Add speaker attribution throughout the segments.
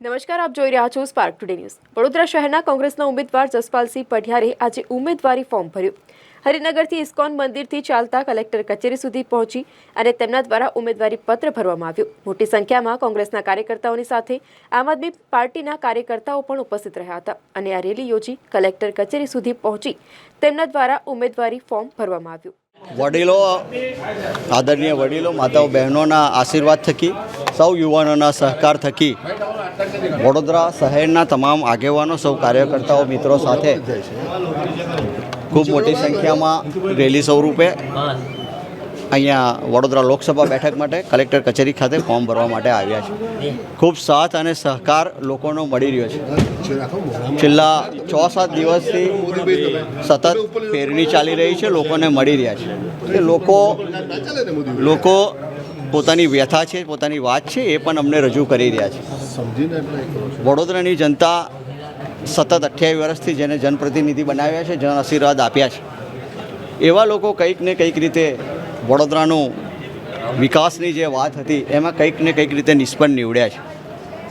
Speaker 1: નમસ્કાર, આપ જોઈ રહ્યા છો સ્પાર્ક ટુડે ન્યૂઝ વડોદરા શહેરના કોંગ્રેસના ઉમેદવાર જસપાલસિંહ પઢિયારે આજે ઉમેદવારી ફોર્મ ભર્યું. હરિનગરથી ઇસ્કોન મંદિરથી ચાલતા કલેક્ટર કચેરી સુધી પહોંચી અને તેમના દ્વારા ઉમેદવારી પત્ર ભરવામાં આવ્યું. મોટી સંખ્યામાં કોંગ્રેસના કાર્યકર્તાઓની સાથે, આમ આદમી પાર્ટીના કાર્યકર્તાઓ પણ ઉપસ્થિત રહ્યા હતા અને આ રેલી યોજી કલેક્ટર કચેરી સુધી પહોંચી તેમના દ્વારા ઉમેદવારી ફોર્મ ભરવામાં આવ્યું.
Speaker 2: વડીલો, આદરણીય વડીલો, માતાઓ, બહેનોના આશીર્વાદ થકી, સૌ યુવાનોના સહકાર થકી વડોદરા શહેરના તમામ આગેવાનો, સૌ કાર્યકર્તાઓ, મિત્રો સાથે ખૂબ મોટી સંખ્યામાં રેલી સ્વરૂપે અહીંયા વડોદરા લોકસભા બેઠક માટે કલેક્ટર કચેરી ખાતે ફોર્મ ભરવા માટે આવ્યા છે. ખૂબ સાથ અને સહકાર લોકોનો મળી રહ્યો છે. છેલ્લા છ સાત દિવસથી સતત પેરણી ચાલી રહી છે, લોકોને મળી રહ્યા છે. લોકો લોકો પોતાની વ્યથા છે પોતાની વાત છે એ પણ અમને રજૂ કરી રહ્યા છે. વડોદરાની જનતા સતત અઠ્યાવીસ વર્ષથી જેને જનપ્રતિનિધિ બનાવ્યા છે જન આશીર્વાદ આપ્યા છે. એવા લોકો કંઈક ને કંઈક રીતે વડોદરાનું વિકાસની જે વાત હતી એમાં કંઈક ને કંઈક રીતે નિષ્ફળ નીવડ્યા છે.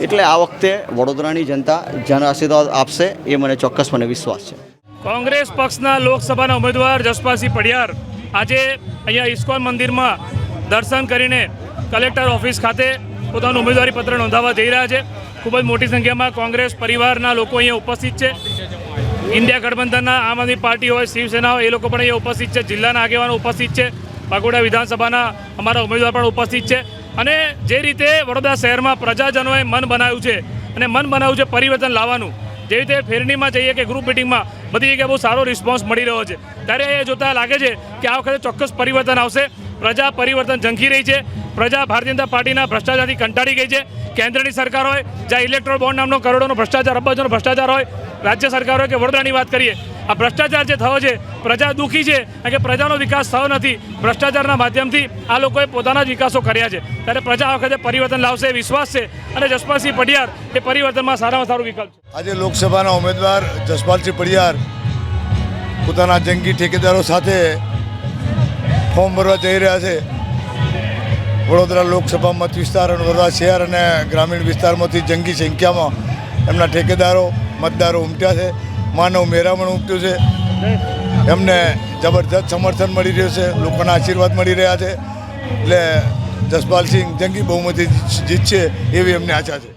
Speaker 2: એટલે આ વખતે વડોદરાની જનતા જન આશીર્વાદ આપશે એ મને ચોક્કસપણે વિશ્વાસ છે.
Speaker 3: કોંગ્રેસ પક્ષના લોકસભાના ઉમેદવાર જસપાલસિંહ પડિયાર આજે અહીંયા ઇસ્કોન મંદિરમાં દર્શન કરીને કલેક્ટર ઓફિસ ખાતે પોતાનું ઉમેદવારી પત્ર નોંધાવવા જઈ રહ્યા છે. ખૂબ જ મોટી સંખ્યામાં કોંગ્રેસ પરિવારના લોકો અહીંયા ઉપસ્થિત છે. ઇન્ડિયા ગઠબંધનના આમ આદમી પાર્ટી હોય શિવસેના હોય એ લોકો પણ અહીંયા ઉપસ્થિત છે. જિલ્લાના આગેવાનો ઉપસ્થિત છે. પાકોડા વિધાનસભાના અમારા ઉમેદવાર પણ ઉપસ્થિત છે. અને જે રીતે વડોદરા શહેરમાં પ્રજાજનોએ મન બનાવ્યું છે અને મન બનાવ્યું છે પરિવર્તન લાવવાનું જેવી રીતે ફેરણીમાં જઈએ કે ગ્રુપ મિટિંગમાં બધી જગ્યાએ બહુ સારો રિસ્પોન્સ મળી રહ્યો છે. ત્યારે એ જોતા લાગે છે કે આ વખતે ચોક્કસ પરિવર્તન આવશે. પ્રજા પરિવર્તન ઝંખી રહી છે. પ્રજા ભારતીય જનતા પાર્ટીના ભ્રષ્ટાચારથી કંટાળી ગઈ છે. કેન્દ્રની સરકાર હોય, જ્યાં ઇલેક્ટ્રોલ બોન્ડ નામનો કરોડોનો ભ્રષ્ટાચાર, અબજોનો ભ્રષ્ટાચાર હોય, રાજ્ય સરકાર હોય કે વડોદરાની વાત કરીએ, આ ભ્રષ્ટાચાર જે થયો છે, પ્રજા દુઃખી છે, કારણ કે પ્રજાનો વિકાસ થયો નથી. ભ્રષ્ટાચારના માધ્યમથી આ લોકોએ પોતાના જ વિકાસો કર્યા છે. ત્યારે પ્રજા વખતે પરિવર્તન લાવશે વિશ્વાસ છે અને જસપાલસિંહ પડિયાર એ પરિવર્તનમાં સારામાં સારું વિકલ્પ છે.
Speaker 4: આજે લોકસભાના ઉમેદવાર જસપાલસિંહ પડિયાર પોતાના જંગી ઠેકેદારો સાથે ફોર્મ ભરવા જઈ રહ્યા છે. વડોદરા લોકસભા મત વિસ્તાર અને વડોદરા શહેર અને ગ્રામીણ વિસ્તારમાંથી જંગી સંખ્યામાં એમના ઠેકેદારો, મતદારો ઉમટ્યા છે. માનવ મેરામણ ઉમટ્યું છે. એમને જબરદસ્ત સમર્થન મળી રહ્યું છે. લોકોના આશીર્વાદ મળી રહ્યા છે. એટલે જસપાલસિંહ જંગી બહુમતી જીતશે એવી એમની આશા છે.